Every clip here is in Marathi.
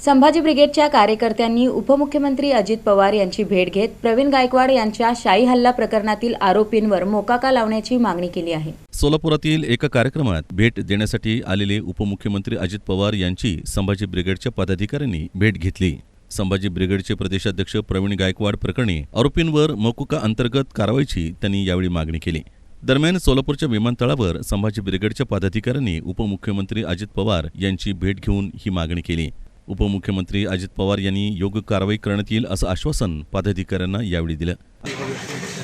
संभाजी ब्रिगेडच्या कार्यकर्त्यांनी उपमुख्यमंत्री अजित पवार यांची भेट घेत प्रवीण गायकवाड यांच्या शाही हल्ला प्रकरणातील आरोपींवर मोकाका लावण्याची मागणी केली आहे. सोलापुरातील एका कार्यक्रमात भेट देण्यासाठी आलेले उपमुख्यमंत्री अजित पवार यांची संभाजी ब्रिगेडच्या पदाधिकाऱ्यांनी भेट घेतली. संभाजी ब्रिगेडचे प्रदेशाध्यक्ष प्रवीण गायकवाड प्रकरणी आरोपींवर मोकुका अंतर्गत कारवाईची त्यांनी यावेळी मागणी केली. दरम्यान सोलापूरच्या विमानतळावर संभाजी ब्रिगेडच्या पदाधिकाऱ्यांनी उपमुख्यमंत्री अजित पवार यांची भेट घेऊन ही मागणी केली. उपमुख्यमंत्री अजित पवार यांनी योग्य कारवाई करण्यात येईल असं आश्वासन पदाधिकाऱ्यांना यावेळी दिलं.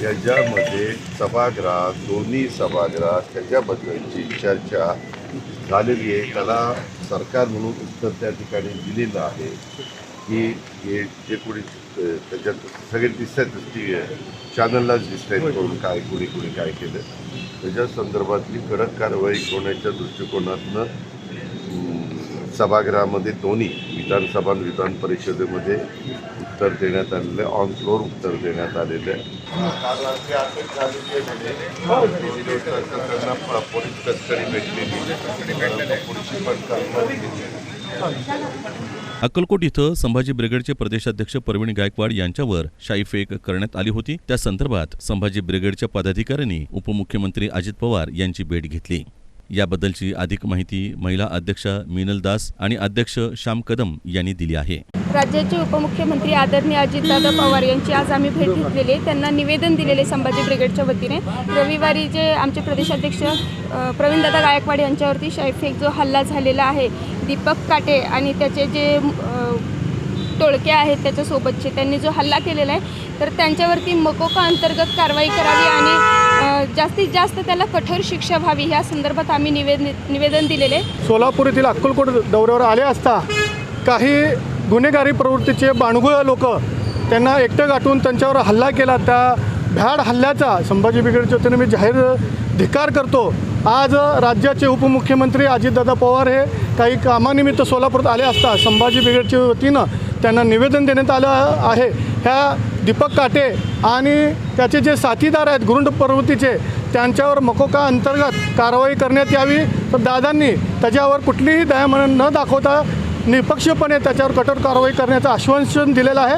याच्यामध्ये सभागृहात दोन्ही सभागृहात त्याच्याबद्दलची चर्चा झालेली आहे. त्याला सरकार म्हणून उत्तर त्या ठिकाणी दिलेलं आहे की हे जे कोणी त्याच्यात सगळे दिसत ती चॅनललाच दिसत करून काय कोणी कोणी काय केलं. त्याच्या संदर्भातली कडक कारवाई होण्याच्या दृष्टिकोनातनं सभागृहामध्ये दोन्ही विधानसभा आणि विधान परिषदेमध्ये उत्तर देण्यात आलेले ऑन फ्लोअर उत्तर देण्यात आलेले त्यांना पोलीस कस्टडी भेटलेली अक्कलकोट इथं संभाजी ब्रिगेडचे प्रदेशाध्यक्ष प्रवीण गायकवाड यांच्यावर शाईफेक करण्यात आली होती. त्या संदर्भात संभाजी ब्रिगेडच्या पदाधिकाऱ्यांनी उपमुख्यमंत्री अजित पवार यांची भेट घेतली. याबद्दलची अधिक माहिती महिला अध्यक्ष मिनल दास आणि अध्यक्ष श्याम कदम यांनी दिली आहे. राज्याचे उपमुख्यमंत्री आदरणीय अजितदादा पवार यांची आज आम्ही भेट घेतलेली आहे. त्यांना निवेदन दिलेले संभाजी ब्रिगेडच्या वतीने. रविवारी जे आमचे प्रदेशाध्यक्ष प्रवीणदादा गायकवाड यांच्यावरती शैफेक जो हल्ला झालेला आहे दीपक काटे आणि त्याचे जे टोळके आहेत त्याच्यासोबतचे त्यांनी जो हल्ला केलेला आहे तर त्यांच्यावरती मकोका अंतर्गत कारवाई करावी आणि जास्तीत जास्त त्याला कठोर शिक्षा व्हावी ह्या संदर्भात आम्ही निवेदन निवेदन दिलेले. सोलापूर येथील अक्कलकोट दौऱ्यावर आले असता काही गुन्हेगारी प्रवृत्तीचे बाणगुळ लोक त्यांना एकटं गाठून त्यांच्यावर हल्ला केला. त्या भ्याड हल्ल्याचा संभाजी ब्रिगेडच्या वतीने मी जाहीर धिकार करतो. आज राज्याचे उपमुख्यमंत्री अजितदादा पवार हे काही कामानिमित्त सोलापूरात आले असता संभाजी ब्रिगेडच्या वतीनं त्यांना निवेदन देण्यात आलं आहे. ह्या दीपक काटे आणि त्याचे जे साथीदार आहेत गुरुंड प्रवृत्तीचे त्यांच्यावर मकोका अंतर्गत कारवाई करण्यात यावी. तर दादांनी त्याच्यावर कुठलीही दयामरण न दाखवता निपक्षपणे त्याच्यावर कठोर कारवाई करण्याचं आश्वासन दिलेलं आहे.